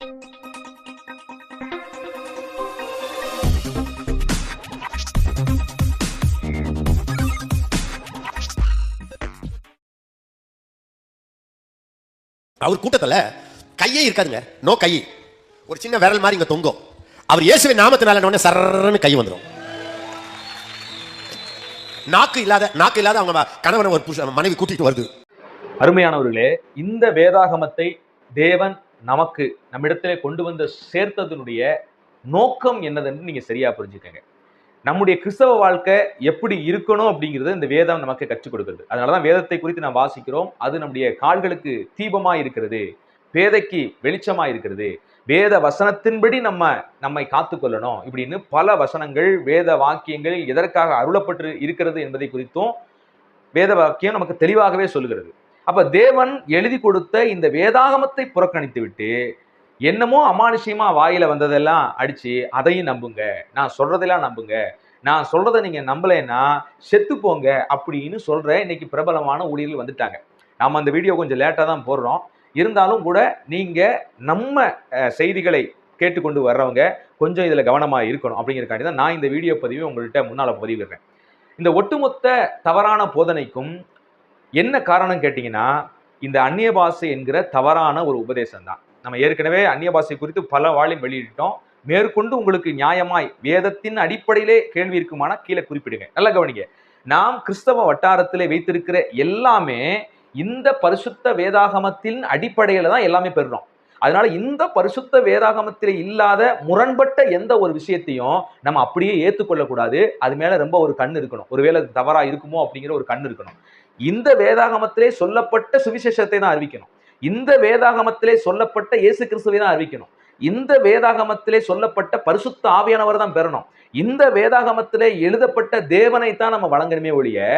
அவர் கூட்டத்துல கையே இருக்காதுங்க. நோ கை. ஒரு சின்ன விரல் மாதிரி இங்க தொங்கும். அவர் இயேசுவை நாமத்தினால உடனே சரன்னு கை வந்துடும் நாக்கு இல்லாத நாக்கு இல்லாத அவங்க கணவனை ஒரு மனைவி கூட்டிட்டு வருது. அருமையானவர்களே இந்த வேதாகமத்தை தேவன் நமக்கு நம்மிடத்திலே கொண்டு வந்து சேர்த்ததனுடைய நோக்கம் என்னதுன்னு நீங்கள் சரியாக புரிஞ்சுக்கங்க. நம்முடைய கிறிஸ்தவ வாழ்க்கை எப்படி இருக்கணும் அப்படிங்கிறது இந்த வேதம் நமக்கு கற்றுக் கொடுக்கிறது. அதனாலதான் வேதத்தை குறித்து நாம் வாசிக்கிறோம். அது நம்முடைய கால்களுக்கு தீபமாக இருக்கிறது. பேதைக்கு வெளிச்சமாக இருக்கிறது. வேத வசனத்தின்படி நம்ம நம்மை காத்துக்கொள்ளணும் இப்படின்னு பல வசனங்கள் வேத வாக்கியங்கள் எதற்காக அருளப்பட்டு இருக்கிறது என்பதை குறித்தும் வேத வாக்கியம் நமக்கு தெளிவாகவே சொல்லுகிறது. அப்ப தேவன் எழுதி கொடுத்த இந்த வேதாகமத்தை புறக்கணித்து விட்டு என்னமோ அமானுஷ்யமா வாயில வந்ததெல்லாம் அடிச்சு அதையும் நம்புங்க. நான் சொல்றதெல்லாம் நம்புங்க. நான் சொல்றதை நீங்க நம்பலைன்னா செத்து போங்க அப்படின்னு சொல்ற இன்னைக்கு பிரபலமான ஊழியர்கள் வந்துட்டாங்க. நாம அந்த வீடியோ கொஞ்சம் லேட்டா தான் போடுறோம். இருந்தாலும் கூட நீங்க நம்ம செய்திகளை கேட்டுக்கொண்டு வர்றவங்க கொஞ்சம் இதுல கவனமா இருக்கணும் அப்படிங்கிறக்காண்டி தான் நான் இந்த வீடியோ பதிவை உங்கள்கிட்ட முன்னால பதிவிடுறேன். இந்த ஒட்டுமொத்த தவறான போதனைக்கும் என்ன காரணம் கேட்டிங்கன்னா இந்த அந்நிய பாஷை என்கிற தவறான ஒரு உபதேசம் தான் நம்ம ஏற்கனவே அந்நிய பாஷை குறித்து பல வாழையும் வெளியிட்டோம். மேற்கொண்டு உங்களுக்கு நியாயமாய் வேதத்தின் அடிப்படையிலே கேள்வி இருக்குமானா கீழே குறிப்பிடுங்க. நல்லா கவனிங்க. நாம் கிறிஸ்தவ வட்டாரத்திலே வைத்திருக்கிற எல்லாமே இந்த பரிசுத்த வேதாகமத்தின் அடிப்படையில தான் எல்லாமே பெறுறோம். அதனால இந்த பரிசுத்த வேதாகமத்திலே இல்லாத முரண்பட்ட எந்த ஒரு விஷயத்தையும் நம்ம அப்படியே ஏற்றுக்கொள்ளக்கூடாது அது மேல ரொம்ப ஒரு கண் இருக்கணும். ஒருவேளை தவறா இருக்குமோ அப்படிங்கிற ஒரு கண் இருக்கணும். இந்த வேதாகமத்திலே சொல்லப்பட்ட சுவிசேஷத்தை தான் அறிவிக்கணும். இந்த வேதாகமத்திலே சொல்லப்பட்ட இயேசு கிறிஸ்துவை தான் அறிவிக்கணும். இந்த வேதாகமத்திலே சொல்லப்பட்ட பரிசுத்த ஆவியானவர் தான் பெறணும். இந்த வேதாகமத்திலே எழுதப்பட்ட தேவனை தான் நம்ம வழங்கணுமே ஒழிய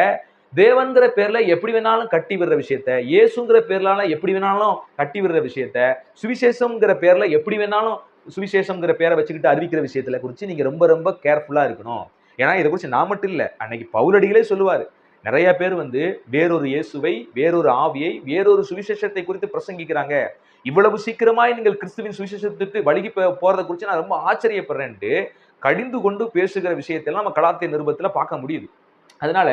தேவன்கிற பேர்ல எப்படி வேணாலும் கட்டி விடுற விஷயத்த இயேசுங்கிற பேர்லால எப்படி வேணாலும் கட்டி விடுற விஷயத்த சுவிசேஷம்ங்கிற பேர்ல எப்படி வேணாலும் சுவிசேஷம்ங்கிற பேரை வச்சுக்கிட்டு அறிவிக்கிற விஷயத்துல குறித்து நீங்க ரொம்ப ரொம்ப கேர்ஃபுல்லா இருக்கணும். ஏன்னா இதை குறித்து நான் மட்டும் இல்லை அன்னைக்கு பவுலடிகளே சொல்லுவார். நிறைய பேர் வந்து வேறொரு இயேசுவை வேறொரு ஆவியை வேறொரு சுவிசேஷத்தை குறித்து பிரசங்கிக்கிறாங்க. இவ்வளவு சீக்கிரமாய் நீங்கள் கிறிஸ்துவின் சுவிசேஷத்துக்கு வழுகி போறதை குறித்து நான் ரொம்ப ஆச்சரியப்படுறேன்ட்டு கடிந்து கொண்டு பேசுகிற விஷயத்தெல்லாம் நம்ம கலாத்திய நிருபத்தில் பார்க்க முடியுது. அதனால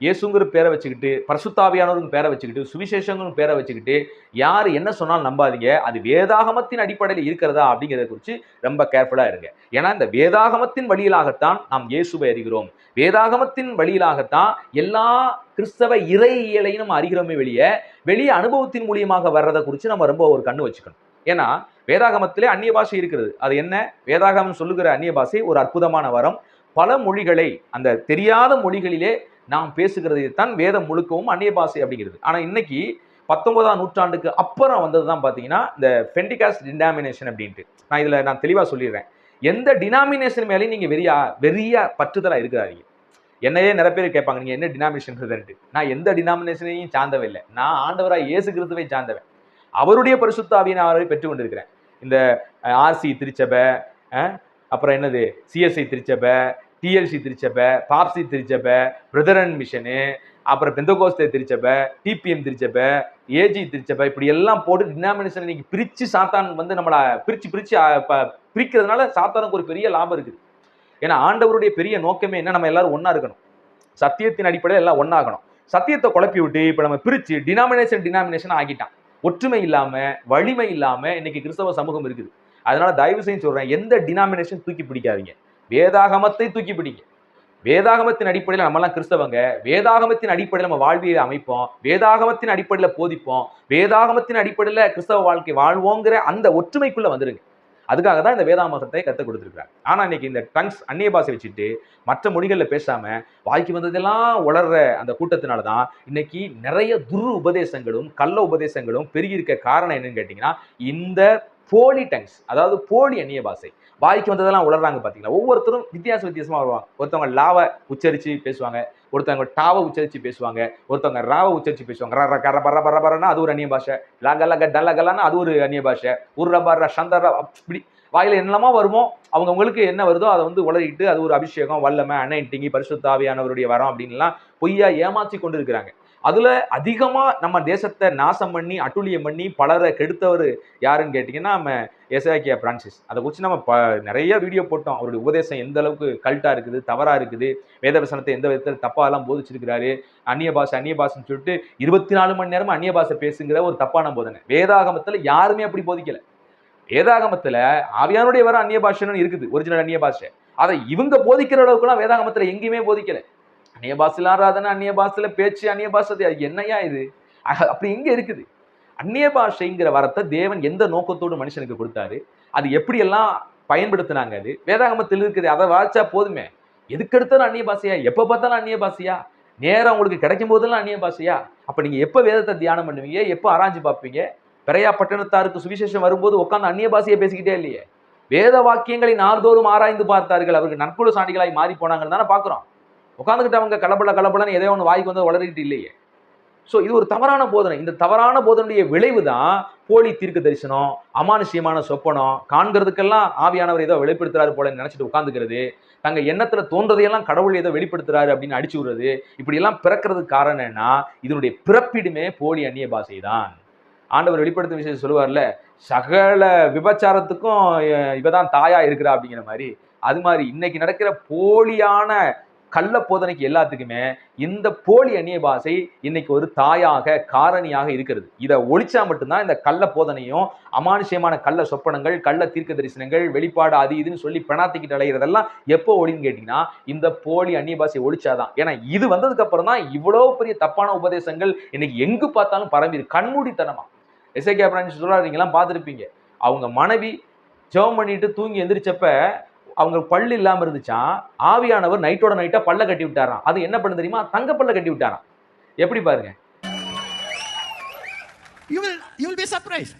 இயேசுங்கிற பேரை வச்சுக்கிட்டு பரசுத்தாவியானவருங்க பேரை வச்சுக்கிட்டு சுவிசேஷங்கிற பேரை வச்சுக்கிட்டு யார் என்ன சொன்னாலும் நம்பாதீங்க அது வேதாகமத்தின் அடிப்படையில் இருக்கிறதா அப்படிங்கிறத குறித்து ரொம்ப கேர்ஃபுல்லாக இருங்க. ஏன்னா இந்த வேதாகமத்தின் வழியிலாகத்தான் நாம் இயேசுவை அறிகிறோம். வேதாகமத்தின் வழியிலாகத்தான் எல்லா கிறிஸ்தவ இறையியலையும் நம்ம அறிகிறோமே வெளியே வெளியே அனுபவத்தின் மூலியமாக வர்றதை குறித்து நம்ம ரொம்ப ஒரு கண்ணு வச்சுக்கணும். ஏன்னா வேதாகமத்திலே அந்நிய பாஷை இருக்கிறது. அது என்ன? வேதாகமம் சொல்லுகிற அந்நிய பாஷை ஒரு அற்புதமான வரம். பல மொழிகளை அந்த தெரியாத மொழிகளிலே நாம் பேசுகிறது தான் வேதம் முழுக்கவும் அந்நிய பாஷை அப்படிங்கிறது. ஆனால் இன்னைக்கு பத்தொன்பதாம் நூற்றாண்டுக்கு அப்புறம் வந்தது தான் பார்த்தீங்கன்னா இந்த பெண்டிகாஸ்ட் டினாமினேஷன் அப்படின்ட்டு. நான் இதில் நான் தெளிவாக சொல்லிடுறேன். எந்த டினாமினேஷன் மேலேயும் நீங்கள் வெறியா வெறியா பற்றுதலாக இருக்கிறாங்க என்னையே நிறைய பேர் கேட்பாங்க நீங்கள் என்ன டினாமினேஷன் நான் எந்த டினாமினேஷனையும் சார்ந்தவன் இல்லை. நான் ஆண்டவராக இயேசு கிறிஸ்துவை சார்ந்தவன். அவருடைய பரிசுத்தாவியை நான் அவரை பெற்று கொண்டிருக்கிறேன். இந்த ஆர்சி திருச்சபை அப்புறம் என்னது? சிஎஸ்ஐ திருச்சபை டிஎல்சி திருச்சபை பாப்சி திருச்சபை பிரதரன் மிஷனு அப்புறம் பெந்தகோஸ்தே திருச்சபை டிபிஎம் திருச்சபை ஏஜி திருச்சபை இப்படி எல்லாம் போட்டு டினாமினேஷன் இன்னைக்கு பிரிச்சு சாத்தான் வந்து நம்மளை பிரிச்சு பிரிச்சு பிரிக்கிறதுனால சாத்தானுக்கு ஒரு பெரிய லாபம் இருக்குது. ஏன்னா ஆண்டவருடைய பெரிய நோக்கமே என்ன? நம்ம எல்லாரும் ஒன்றா இருக்கணும். சத்தியத்தின் அடிப்படையில் எல்லாம் ஒன்றாகணும் சத்தியத்தை குழப்பி விட்டு இப்போ நம்ம பிரிச்சு டினாமினேஷன் டினாமினேஷன் ஆகிட்டான். ஒற்றுமை இல்லாம வலிமை இல்லாம இன்னைக்கு கிறிஸ்தவ சமூகம் இருக்குது. அதனால தயவு செய்து சொல்றேன் எந்த டினாமினேஷன் தூக்கி பிடிக்காதீங்க. வேதாகமத்தை தூக்கி பிடிங்க. வேதாகமத்தின் அடிப்படையில் நம்மலாம் கிறிஸ்தவங்க வேதாகமத்தின் அடிப்படையில் நம்ம வாழ்வியலை அமைப்போம் வேதாகமத்தின் அடிப்படையில் போதிப்போம் வேதாகமத்தின் அடிப்படையில் கிறிஸ்தவ வாழ்க்கை வாழ்வோங்கிற அந்த ஒற்றுமைக்குள்ள வந்துருங்க. அதுக்காக தான் இந்த வேதாமகத்தை கற்றுக் கொடுத்துருக்காங்க ஆனால் இன்னைக்கு இந்த டங்ஸ் அந்நிய பாசை வச்சுட்டு மற்ற மொழிகளில் பேசாம வாய்க்கு வந்ததெல்லாம் உளர்ற அந்த கூட்டத்தினால தான் இன்னைக்கு நிறைய துரு உபதேசங்களும் கள்ள உபதேசங்களும் பெருகியிருக்க காரணம் என்னன்னு கேட்டிங்கன்னா இந்த போலி டங்ஸ் அதாவது போலி அந்நிய பாசை வாய்க்கு வந்ததெல்லாம் உளர்றாங்க பார்த்தீங்களா ஒவ்வொருத்தரும் வித்தியாச வித்தியாசமாக வருவாங்க. ஒருத்தவங்க லாவை உச்சரித்து பேசுவாங்க ஒருத்தவங்க டாவை உச்சரித்து பேசுவாங்க ஒருத்தவங்க ராவை உச்சரித்து பேசுவாங்க. ர ர கர பர பர பரன்னா அது ஒரு அந்நிய பாஷை. லக லக டல கலன்னா அது ஒரு அந்நிய பாஷை. உர்ர பர சந்தர இப்படி வாயில் என்னமா வருமோ அவங்க உங்களுக்கு என்ன வருதோ அதை வந்து உளறிட்டு அது ஒரு அபிஷேகம் வல்லமை அனைட்டிங்கி பரிசுத்தாவியானவருடைய வரம் அப்படின்லாம் பொய்யா ஏமாற்றி கொண்டு இருக்கிறாங்க. அதில் அதிகமாக நம்ம தேசத்தை நாசம் பண்ணி அட்டுழியம் பண்ணி பலரை கெடுத்தவர் யாருன்னு கேட்டிங்கன்னா நம்ம எஸ்ஆக்கியா பிரான்சிஸ். அதை குறித்து நம்ம ப நிறைய வீடியோ போட்டோம். அவருடைய உபதேசம் எந்த அளவுக்கு கல்ட்டாக இருக்குது தவறாக இருக்குது வேதவசனத்தை எந்த விதத்தில் தப்பாலாம் எல்லாம் போதிச்சிருக்கிறாரு அந்நிய பாஷை அந்நிய பாஷைன்னு சொல்லிட்டு இருபத்தி நாலு மணி நேரமும் அந்நிய பாஷை பேசுங்கிற ஒரு தப்பான போதனை. வேதாகமத்தில் யாருமே அப்படி போதிக்கலை. வேதாகமத்தில் ஆவியானுடைய வர அந்நிய பாஷைன்னு இருக்குது ஒரிஜினல் அந்நிய பாஷை அதை இவங்க போதிக்கிற அளவுக்குலாம் வேதாகமத்தில் எங்கேயுமே போதிக்கலை. அந்நிய பாஷையில ஆராதனை அந்நிய பாஷையில பேச்சு அந்நிய பாஷை அது என்னையா இது? அப்படி எங்க இருக்குது. அந்நிய பாஷைங்கிற வரத்தை தேவன் எந்த நோக்கத்தோடு மனுஷனுக்கு கொடுத்தாரு? அது எப்படியெல்லாம் பயன்படுத்தினாங்க அது? வேதாகமத்தில் இருக்குது அதை வாய்ச்சா போதுமே. எதுக்கு எடுத்தாலும் அந்நிய பாஷையா? எப்ப பார்த்தாலும் அந்நிய பாஷையா? நேரம் உங்களுக்கு கிடைக்கும் போதெல்லாம் அந்நிய பாஷையா? அப்ப நீங்க எப்ப வேதத்தை தியானம் பண்ணுவீங்க? எப்ப ஆராய்ச்சி பார்ப்பீங்க? பெரையா பட்டணத்தாருக்கு சுவிசேஷம் வரும்போது உட்காந்து அந்நிய பாஷையை பேசிக்கிட்டே இல்லையே? வேத வாக்கியங்களை நாள்தோறும் ஆராய்ந்து பார்த்தார்கள். அவர்கள் நற்குல சாண்டிகளாய் மாறி போனாங்கன்னு தானே பார்க்குறோம். உட்காந்துக்கிட்டு அவங்க கலப்பல கலப்பலன்னு எதையோ ஒன்று வாய்க்கு வந்து வளரிக்கிட்டு இல்லையே. ஸோ இது ஒரு தவறான போதனை. இந்த தவறான போதனுடைய விளைவு தான் போலி தீர்க்க தரிசனம் அமானுஷ்யமான சொப்பனம் காண்கிறதுக்கெல்லாம் ஆவியானவர் ஏதோ வெளிப்படுத்துறாரு போல நினைச்சிட்டு உட்காந்துக்கிறது தங்க எண்ணத்தில் தோன்றதையெல்லாம் கடவுள் ஏதோ வெளிப்படுத்துறாரு அப்படின்னு அடிச்சு விடுறது. இப்படியெல்லாம் பிறக்கிறதுக்கு காரணம் என்ன இதனுடைய பிறப்பிடுமே போலி அந்நிய பாஷை தான். ஆண்டவர் வெளிப்படுத்தும் விஷயம் சொல்லுவார்ல சகல விபச்சாரத்துக்கும் இவ தான் தாயா இருக்கிறா அப்படிங்கிற மாதிரி. அது மாதிரி இன்னைக்கு நடக்கிற போலியான கள்ள போதனைக்கு எல்லாத்துக்குமே இந்த போலி அந்நிய பாஷை இன்னைக்கு ஒரு தாயாக காரணியாக இருக்கிறது. இதை ஒழிச்சா மட்டும்தான் இந்த கள்ள போதனையும் அமானுஷ்யமான கள்ள சொப்பனங்கள் கள்ள தீர்க்க தரிசனங்கள் வெளிப்பாடு அது இதுன்னு சொல்லி பெணாத்திக்கிட்டு அலைகிறதெல்லாம் எப்போ ஒழின்னு கேட்டீங்கன்னா இந்த போலி அந்நிய பாஷை ஒழிச்சாதான். ஏன்னா இது வந்ததுக்கு அப்புறம் தான் இவ்வளோ பெரிய தப்பான உபதேசங்கள் இன்னைக்கு எங்கு பார்த்தாலும் பரம்பி கண்மூடித்தனமா. எஸ்ஐகே கேப்ரான் சொல்றாரு நீங்களாம் பார்த்துருப்பீங்க. அவங்க மனைவி ஜெபம் பண்ணிட்டு தூங்கி எந்திரிச்சப்ப அவங்க பல்லு இல்லாமல் இருந்துச்சான் ஆவியானவர் நைட்டோட நைட்டாக பல்ல கட்டி விட்டாராம் அது என்ன பண்ணு தெரியுமா தங்க பல்ல கட்டி விட்டாராம் எப்படி பாருங்க You will, you will be surprised.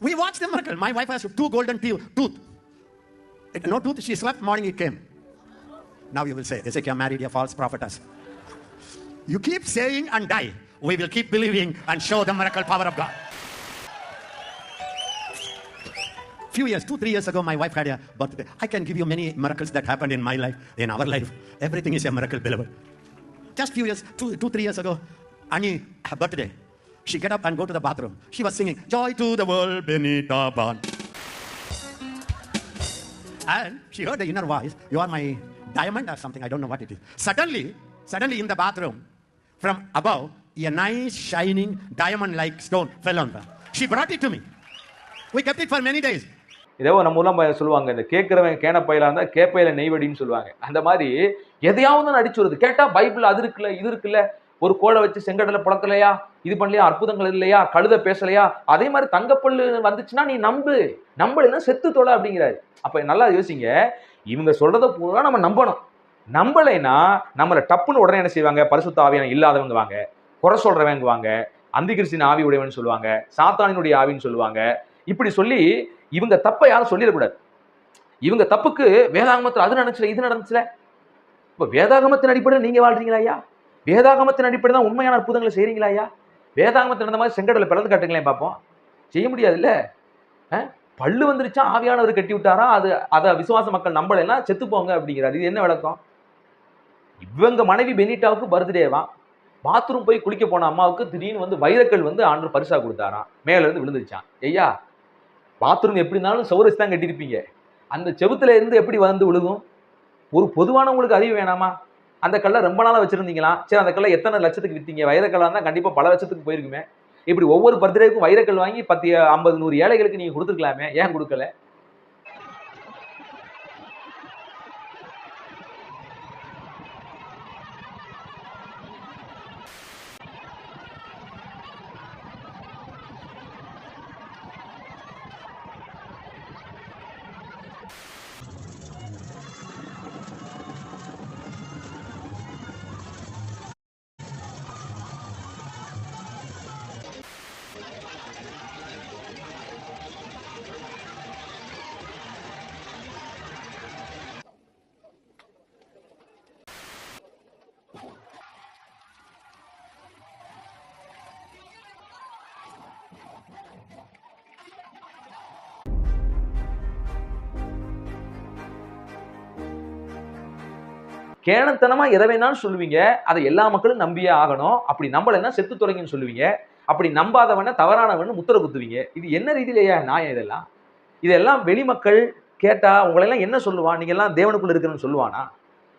We watched the miracle. My wife has two golden teeth. tooth. It- No tooth, she slept, morning it came. Now you will say, Ezekiel married a false prophetess. You keep saying and die. We will keep believing and show the miracle power of God. Few years, two, three years ago, my wife had a birthday. I can give you many miracles that happened in my life, in our life. Everything is a miracle, beloved. Just few years, two, two, three years ago, Annie, her birthday. She get up and go to the bathroom. She was singing, Joy to the world, Benita born. And she heard the inner voice, You are my diamond or something, I don't know what it is. Suddenly, suddenly in the bathroom, from above, a nice shining diamond like stone fell on her. She brought it to me. We kept it for many days. இதோ நம்ம ஊர்லாம் சொல்லுவாங்க இந்த கேட்குறவன் கேன பயிலாக இருந்தால் கேப்பையில நெய்வடின்னு சொல்லுவாங்க. அந்த மாதிரி எதையாவது ஒண்ணு அடிச்சு வருது. கேட்டால் பைபிள் அது இருக்குல்ல இது இருக்குல்ல. ஒரு கோடை வச்சு செங்கடலை புழக்கலையா? இது பண்ணலையா? அற்புதங்கள் இல்லையா? கழுத பேசலையா? அதே மாதிரி தங்கப்பல்லு வந்துச்சுன்னா நீ நம்பு. நம்பலைன்னா செத்து தொலை அப்படிங்கிறாரு. அப்போ நல்லா யோசிங்க. இவங்க சொல்றத பூரா நம்ம நம்பணும். நம்பலைன்னா நம்மளை டப்புன்னு உடனே என்ன செய்வாங்க? பரிசுத்த ஆவியான இல்லாதவங்க வாங்க. குறை சொல்றவங்க வாங்க. அந்திகிறிஸ்தின் ஆவி உடையவன் சொல்லுவாங்க. சாத்தானினுடைய ஆவின்னு சொல்லுவாங்க. இப்படி சொல்லி இவங்க தப்பை யாரும் சொல்லிடக்கூடாது. இவங்க தப்புக்கு வேதாகமத்தில் அது நடந்துச்சுல இது நடந்துச்சுல? இப்போ வேதாகமத்தின் அடிப்படையில் நீங்கள் வாழ்றீங்களா ஐயா? வேதாகமத்தின் அடிப்படையில் தான் உண்மையான அற்புதங்களை செய்கிறீங்களா ஐயா? வேதாகமத்தில் நடந்த மாதிரி செங்கடலை பிறந்து காட்டுங்களேன் பார்ப்போம் செய்ய முடியாதுல்ல? அஹ்? பல்லு வந்துருச்சா? ஆவியானவர் கட்டி விட்டாரா? அது அதை விசுவாச மக்கள் நம்பலைன்னா செத்துப்போங்க அப்படிங்கிறாரு. இது என்ன விளக்கம்? இவங்க மனைவி பெனிட்டாவுக்கு பர்த்டேவா பாத்ரூம் போய் குளிக்க போன அம்மாவுக்கு திடீர்னு வந்து வைரக்கல் வந்து ஆண்டு பரிசாக கொடுத்தாராம். மேலேருந்து விழுந்துருச்சான் ஐயா பாத்ரூம் எப்படி இருந்தாலும் சௌரஸ் தான் கட்டியிருப்பீங்க. அந்த செவுத்துல இருந்து எப்படி வந்து விழுகும்? ஒரு பொதுவானவங்களுக்கு அறிவு வேணாமா? அந்த கல்லை ரொம்ப நாளாக வச்சிருந்தீங்களா? சரி அந்த கல்லை எத்தனை லட்சத்துக்கு வித்தீங்க? வைரக்கல்லா இருந்தால் கண்டிப்பாக பல லட்சத்துக்கு போயிருக்குமே. இப்படி ஒவ்வொரு பர்த்டேக்கும் வைரக்கல் வாங்கி பத்து ஐம்பது நூறு ஏழைகளுக்கு நீங்கள் கொடுத்துருக்கலாமே? ஏன் கொடுக்கல? கேணத்தனமாக எதை வேணாலும் சொல்லுவீங்க. அதை எல்லா மக்களும் நம்பியே ஆகணும். அப்படி நம்பலைன்னா செத்து தொடங்கின்னு சொல்லுவீங்க. அப்படி நம்பாதவன தவறானவன் முத்திர குத்துவீங்க. இது என்ன ரீதியிலேயே நியாயம் இதெல்லாம்? இதெல்லாம் வெளிமக்கள் கேட்டால் உங்களெல்லாம் என்ன சொல்லுவான் நீங்கள்லாம் தேவனுக்குள்ளே இருக்கிறன்னு சொல்லுவானா?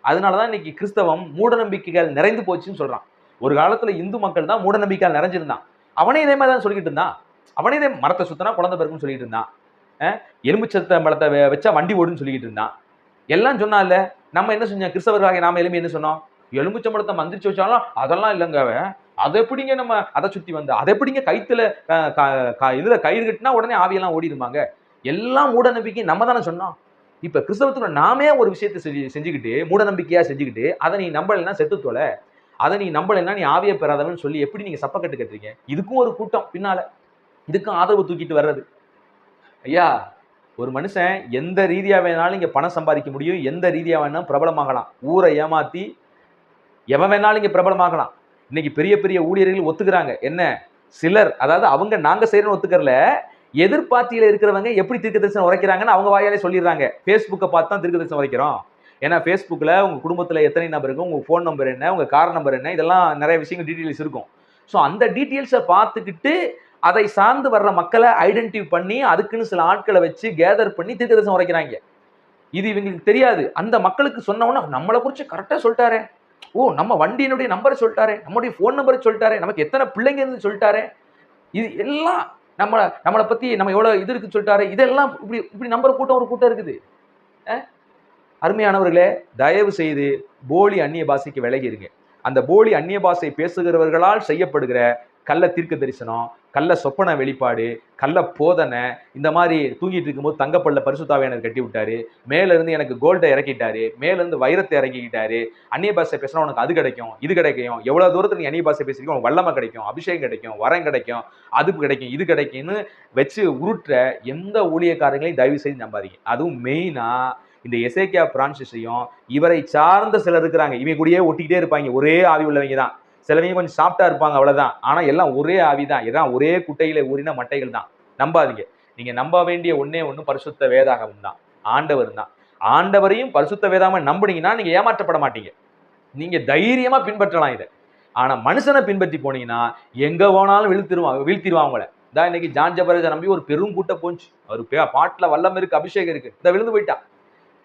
அதனால தான் இன்னைக்கு கிறிஸ்தவம் மூட நம்பிக்கைகள் நிறைந்து போச்சுன்னு சொல்கிறான் ஒரு காலத்தில் இந்து மக்கள் தான் மூட மூடநம்பிக்கையால் நிறைஞ்சிருந்தான். அவனே இதே மாதிரி தான் சொல்லிக்கிட்டு இருந்தான். அவனே இதே மரத்தை சுத்தினா குழந்தை பிறகுன்னு சொல்லிட்டு இருந்தான். அஹ் எலும்புச்சத்த மரத்தை வச்சா வண்டி ஓடுன்னு சொல்லிக்கிட்டு இருந்தான். எல்லாம் சொன்னால நம்ம என்ன செஞ்சோம்? கிறிஸ்தவர்களாக நாம எலும்பி என்ன சொன்னோம்? எலும்புச்சம்பழத்தை மந்திரிச்சு வச்சாலும் அதெல்லாம் இல்லைங்க அவன். அதை எப்படிங்க நம்ம அதை சுத்தி வந்து அதை எப்படிங்க கைத்துல க- க- இதுல கயிறு கட்டினா உடனே ஆவியெல்லாம் ஓடிடுமாங்க? எல்லாம் மூட நம்பிக்கை நம்ம தானே சொன்னோம். இப்ப கிறிஸ்தவத்துல நாமே ஒரு விஷயத்தை செஞ்சு செஞ்சுக்கிட்டு மூட நம்பிக்கையாக செஞ்சுக்கிட்டு அதை நீ நம்பலைன்னா செத்து தொலை. அதை நீ நம்பலைன்னா நீ ஆவியை பெறாதவன்னு சொல்லி எப்படி நீங்க சப்பக்கட்டு கட்டுறீங்க? இதுக்கும் ஒரு கூட்டம் பின்னால. இதுக்கும் ஆதரவு தூக்கிட்டு வர்றது. ஐயா ஒரு மனுஷன் எந்த ரீதியாக வேணாலும் இங்கே பணம் சம்பாதிக்க முடியும் எந்த ரீதியாக வேணாலும் பிரபலமாகலாம் ஊரை ஏமாத்தி எவன் வேணாலும் இங்கே பிரபலமாகலாம் இன்னைக்கு பெரிய பெரிய ஊழியர்கள் ஒத்துக்கிறாங்க. என்ன? சிலர் அதாவது அவங்க நாங்கள் செய்யறோம்னு ஒத்துக்கறல எதிர்பார்த்தியில் இருக்கிறவங்க எப்படி தீர்க்க தரிசனம் உரைக்கிறாங்கன்னு அவங்க வாயாலே சொல்லிடுறாங்க. ஃபேஸ்புக்கை பார்த்து தான் தீர்க்க தரிசனம் உரைக்கிறோம். ஏன்னா ஃபேஸ்புக்கில் உங்கள் குடும்பத்தில் எத்தனை நம்பர் இருக்கும் உங்கள் ஃபோன் நம்பர் என்ன உங்கள் கார் நம்பர் என்ன இதெல்லாம் நிறைய விஷயங்கள் டீட்டெயில்ஸ் இருக்கும். ஸோ அந்த டீட்டெயில்ஸை பார்த்துக்கிட்டு அதை சார்ந்து வர்ற மக்களை ஐடென்டிஃபை பண்ணி அதுக்குன்னு சில ஆட்களை வச்சு கேதர் பண்ணி தீர்க்க தரிசனம் உரைக்கிறாங்க. இது இவங்களுக்கு தெரியாது. அந்த மக்களுக்கு சொன்னவொன்னே நம்மளை குறித்து கரெக்டாக சொல்லிட்டாரே. ஓ நம்ம வண்டியினுடைய நம்பரை சொல்லிட்டாரே. நம்முடைய ஃபோன் நம்பரை சொல்லிட்டாரே. நமக்கு எத்தனை பிள்ளைங்க இருந்து சொல்லிட்டாரே. இது எல்லாம் நம்மளை நம்மளை பற்றி நம்ம எவ்வளோ இது இருக்குன்னு சொல்லிட்டாரு. இதெல்லாம் இப்படி இப்படி நம்பர் கூட்டம் ஒரு கூட்டம் இருக்குது. அருமையானவர்களே தயவு செய்து போலி அந்நிய பாஷைக்கு விலகிருங்க. அந்த போலி அந்நிய பாஷை பேசுகிறவர்களால் செய்யப்படுகிற கள்ள தீர்க்க தரிசனம் கள்ள சொப்பன வெளிப்பாடு கள்ள போதனை இந்த மாதிரி தூங்கிட்டு இருக்கும்போது தங்கப்பல்ல பரிசுத்தாவை எனக்கு கட்டி விட்டாரு. மேலேருந்து எனக்கு கோல்டை இறக்கிட்டாரு. மேலேருந்து வைரத்தை இறக்கிக்கிட்டாரு. அந்நிய பாஷை பேசினா உனக்கு அது கிடைக்கும் இது கிடைக்கும். எவ்வளோ தூரத்துக்கு நீ அந்நிய பாஷை பேசுறீங்க உனக்கு வல்லமை கிடைக்கும் அபிஷேகம் கிடைக்கும் வரம் கிடைக்கும் அது கிடைக்கும் இது கிடைக்கும்னு வச்சு உருட்டுற எந்த ஊழியக்காரங்களையும் தயவு செய்து நம்பாதீங்க. அதுவும் மெயினாக இந்த எசேக்கியா பிரான்சிஸையும் இவரை சார்ந்த சிலர் இருக்கிறாங்க. இவங்க கூடயே ஒட்டிக்கிட்டே இருப்பாங்க. ஒரே ஆவி உள்ளவங்க தான். சிலவங்க கொஞ்சம் சாப்பிட்டா இருப்பாங்க அவ்வளவுதான். ஆனா எல்லாம் ஒரே ஆவி தான் எல்லாம் ஒரே குட்டையில ஊறின மட்டைகள் தான். நம்பாதீங்க. நீங்க நம்ப வேண்டிய ஒன்னே ஒன்று பரிசுத்த வேதாகவும் தான். ஆண்டவர் தான். ஆண்டவரையும் பரிசுத்த வேதாம நம்புனீங்கன்னா நீங்க ஏமாற்றப்பட மாட்டீங்க. நீங்க தைரியமா பின்பற்றலாம் இதை. ஆனா மனுஷனை பின்பற்றி போனீங்கன்னா எங்க போனாலும் வீழ்த்திருவாங்க வீழ்த்திடுவான் அவங்கள இதான் இன்னைக்கு ஜான் ஜபரஜ நம்பி ஒரு பெரும் கூட்டம் போச்சு. அவர் பே- பாட்டுல வல்லம் இருக்கு அபிஷேகம் இருக்கு. இதை விழுந்து போயிட்டான்.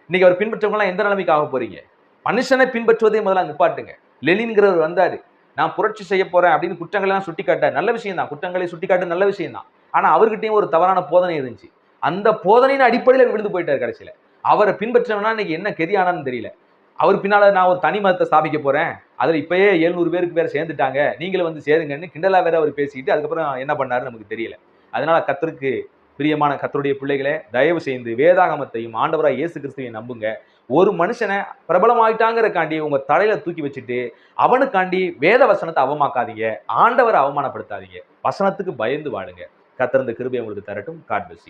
இன்னைக்கு அவர் பின்பற்றவங்களாம் எந்த நிலைமைக்கு ஆக போறீங்க? மனுஷனை பின்பற்றுவதே முதல்ல நிப்பாட்டுங்க. லெனின்கிறவர் வந்தாரு. நான் புரட்சி செய்ய போறேன் அப்படின்னு குற்றங்களை எல்லாம் சுட்டி காட்ட நல்ல விஷயம் தான் குற்றங்களை சுட்டி காட்ட நல்ல விஷயம் தான் ஆனா அவர்கிட்டயும் ஒரு தவறான போதனை இருந்துச்சு. அந்த போதனையின் அடிப்படையில் அவர் விழுந்து போயிட்டார் கடைசியில. அவரை பின்பற்றவனா இன்னைக்கு என்ன கெதியானான்னு தெரியல. அவர் பின்னால நான் ஒரு தனி மதத்தை ஸ்தாபிக்க போறேன். அதுல இப்பயே எழுநூறு பேருக்கு பேர் சேர்ந்துட்டாங்க. நீங்களும் வந்து சேருங்கன்னு கிண்டலா வேற அவர் பேசிக்கிட்டு அதுக்கப்புறம் என்ன பண்ணாருன்னு நமக்கு தெரியல. அதனால கத்தருக்கு பிரியமான கத்தருடைய பிள்ளைகளே தயவு செய்து வேதாகமத்தையும் ஆண்டவராக இயேசு கிறிஸ்துவையும் நம்புங்க. ஒரு மனுஷனை பிரபலமாயிட்டாங்கிறக்காண்டி உங்க தலையில தூக்கி வச்சுட்டு அவனுக்காண்டி வேத வசனத்தை அவமாக்காதீங்க. ஆண்டவரை அவமானப்படுத்தாதீங்க. வசனத்துக்கு பயந்து வாழுங்க. கத்திருந்த கிருபை உங்களுக்கு தரட்டும். God bless